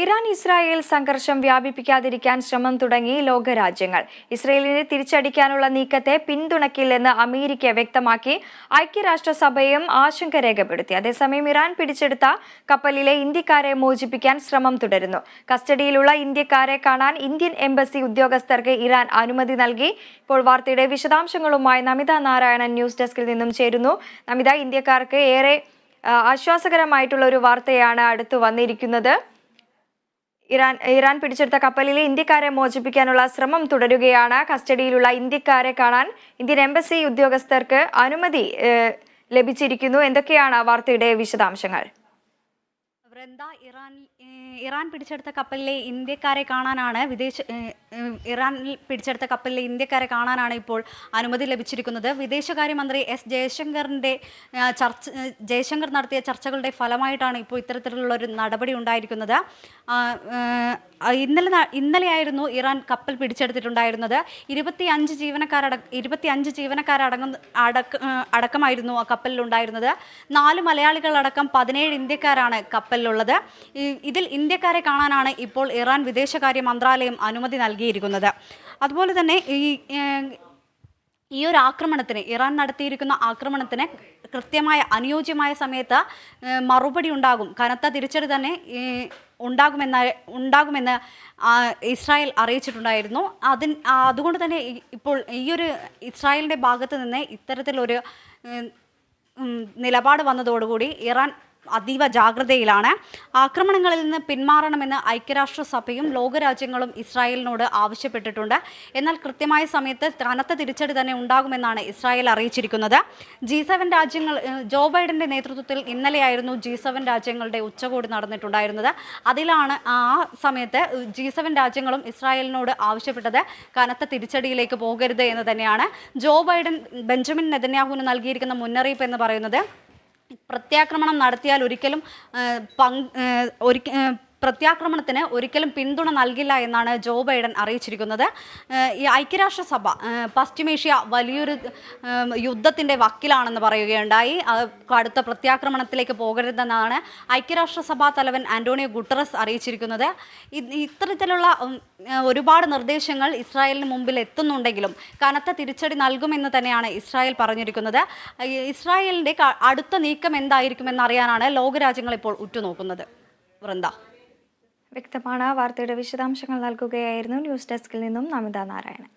Iran Israel സംഘർഷം വ്യാപിപ്പിക്കാതിരിക്കാൻ ശ്രമം തുടങ്ങി ലോകരാജ്യങ്ങൾ. ഇസ്രയേലിനെ തിരിച്ചടിക്കാനുള്ള നീക്കത്തെ പിന്തുണയ്ക്കില്ലെന്ന് അമേരിക്ക വ്യക്തമാക്കി. ഐക്യരാഷ്ട്രസഭയും ആശങ്ക രേഖപ്പെടുത്തി. അതേസമയം ഇറാൻ പിടിച്ചെടുത്ത കപ്പലിലെ ഇന്ത്യക്കാരെ മോചിപ്പിക്കാൻ ശ്രമം തുടരുന്നു. കസ്റ്റഡിയിലുള്ള ഇന്ത്യക്കാരെ കാണാൻ ഇന്ത്യൻ എംബസി ഉദ്യോഗസ്ഥർക്ക് ഇറാൻ അനുമതി നൽകി. ഇപ്പോൾ വാർത്തയുടെ വിശദാംശങ്ങളുമായി നമിത നാരായണൻ ന്യൂസ് ഡെസ്കിൽ നിന്നും ചേരുന്നു. നമിത ഇന്ത്യക്കാർക്ക് ഏറെ ആശ്വാസകരമായിട്ടുള്ള ഒരു വാർത്തയാണ് അടുത്തു വന്നിരിക്കുന്നത്. ഇറാൻ ഇറാൻ പിടിച്ചെടുത്ത കപ്പലിലെ ഇന്ത്യക്കാരെ മോചിപ്പിക്കാനുള്ള ശ്രമം തുടരുകയാണ്. കസ്റ്റഡിയിലുള്ള ഇന്ത്യക്കാരെ കാണാൻ ഇന്ത്യൻ എംബസി ഉദ്യോഗസ്ഥർക്ക് അനുമതി ലഭിച്ചിരിക്കുന്നു. എന്തൊക്കെയാണ് വാർത്തയുടെ വിശദാംശങ്ങൾ? വൃന്ദ ഇറാൻ ഇറാൻ പിടിച്ചെടുത്ത കപ്പലിലെ ഇന്ത്യക്കാരെ കാണാനാണ് വിദേശ ഇറാനിൽ പിടിച്ചെടുത്ത കപ്പലിലെ ഇന്ത്യക്കാരെ കാണാനാണ് ഇപ്പോൾ അനുമതി ലഭിച്ചിരിക്കുന്നത്. വിദേശകാര്യമന്ത്രി എസ് ജയശങ്കറിന്റെ ചർച്ച ജയശങ്കർ നടത്തിയ ചർച്ചകളുടെ ഫലമായിട്ടാണ് ഇപ്പോൾ ഇത്തരത്തിലുള്ള ഒരു നടപടി ഉണ്ടായിരിക്കുന്നത്. ഇന്നലെ ഇന്നലെയായിരുന്നു ഇറാൻ കപ്പൽ പിടിച്ചെടുത്തിട്ടുണ്ടായിരുന്നത്. ഇരുപത്തി അഞ്ച് ജീവനക്കാരട ഇരുപത്തി അഞ്ച് ജീവനക്കാരടങ്ങുന്ന അടക്ക അടക്കമായിരുന്നു ആ കപ്പലിലുണ്ടായിരുന്നത്. നാല് മലയാളികളടക്കം പതിനേഴ് ഇന്ത്യക്കാരാണ് കപ്പലിലുള്ളത് ഈ- ഇതിൽ ഇന്ത്യക്കാരെ കാണാനാണ് ഇപ്പോൾ ഇറാൻ വിദേശകാര്യ മന്ത്രാലയം അനുമതി നൽകിയിരിക്കുന്നത്. അതുപോലെ തന്നെ ഈ ഈ ഒരു ആക്രമണത്തിന് ഇറാൻ നടത്തിയിരിക്കുന്ന ആക്രമണത്തിന് കൃത്യമായ അനുയോജ്യമായ സമയത്ത് മറുപടി ഉണ്ടാകും. കനത്ത തിരിച്ചടി തന്നെ ഉണ്ടാകുമെന്ന ഉണ്ടാകുമെന്ന് ഇസ്രായേൽ അറിയിച്ചിട്ടുണ്ടായിരുന്നു. അതിൻ അതുകൊണ്ട് തന്നെ ഇപ്പോൾ ഈ ഒരു ഇസ്രായേലിന്റെ ഭാഗത്ത് നിന്ന് ഇത്തരത്തിലൊരു നിലപാട് വന്നതോടുകൂടി ഇറാൻ അതീവ ജാഗ്രതയിലാണ്. ആക്രമണങ്ങളിൽ നിന്ന് പിന്മാറണമെന്ന് ഐക്യരാഷ്ട്രസഭയും ലോകരാജ്യങ്ങളും ഇസ്രായേലിനോട് ആവശ്യപ്പെട്ടിട്ടുണ്ട്. എന്നാൽ കൃത്യമായ സമയത്ത് കനത്ത തിരിച്ചടി തന്നെ ഉണ്ടാകുമെന്നാണ് ഇസ്രായേൽ അറിയിച്ചിരിക്കുന്നത്. ജി സെവൻ രാജ്യങ്ങൾ ജോ ബൈഡന്റെ നേതൃത്വത്തിൽ ഇന്നലെയായിരുന്നു ജി സെവൻ രാജ്യങ്ങളുടെ ഉച്ചകോടി നടന്നിട്ടുണ്ടായിരുന്നത്. അതിലാണ് ആ സമയത്ത് ജി സെവൻ രാജ്യങ്ങളും ഇസ്രായേലിനോട് ആവശ്യപ്പെട്ടത് കനത്ത തിരിച്ചടിയിലേക്ക് പോകരുത് എന്ന് തന്നെയാണ്. ജോ ബൈഡൻ ബെഞ്ചമിൻ നെതന്യാഹുവിന് നൽകിയിരിക്കുന്ന മുന്നറിയിപ്പ് എന്ന് പറയുന്നത് പ്രത്യാക്രമണം നടത്തിയാൽ ഒരിക്കലും പങ്ക് ഒരിക്കൽ പ്രത്യാക്രമണത്തിന് ഒരിക്കലും പിന്തുണ നൽകില്ല എന്നാണ് ജോ ബൈഡൻ അറിയിച്ചിരിക്കുന്നത്. ഈ ഐക്യരാഷ്ട്രസഭ പശ്ചിമേഷ്യ വലിയൊരു യുദ്ധത്തിന്റെ വക്കിലാണെന്ന് പറയുകയുണ്ടായി. കടുത്ത പ്രത്യാക്രമണത്തിലേക്ക് പോകരുതെന്നാണ് ഐക്യരാഷ്ട്രസഭാ തലവൻ ആന്റോണിയോ ഗുട്ടറസ് അറിയിച്ചിരിക്കുന്നത്. ഇത് ഇത്തരത്തിലുള്ള ഒരുപാട് നിർദ്ദേശങ്ങൾ ഇസ്രായേലിന് മുമ്പിൽ എത്തുന്നുണ്ടെങ്കിലും കനത്ത തിരിച്ചടി നൽകുമെന്ന് തന്നെയാണ് ഇസ്രായേൽ പറഞ്ഞിരിക്കുന്നത്. ഇസ്രായേലിന്റെ അടുത്ത നീക്കം എന്തായിരിക്കുമെന്ന് അറിയാനാണ് ലോകരാജ്യങ്ങൾ ഇപ്പോൾ ഉറ്റുനോക്കുന്നത്. വൃന്ദ. വ്യക്തമാണ് വാർത്തയുടെ വിശദാംശങ്ങൾ നൽകുകയായിരുന്നു ന്യൂസ് ഡെസ്കിൽ നിന്നും നമിത നാരായണൻ.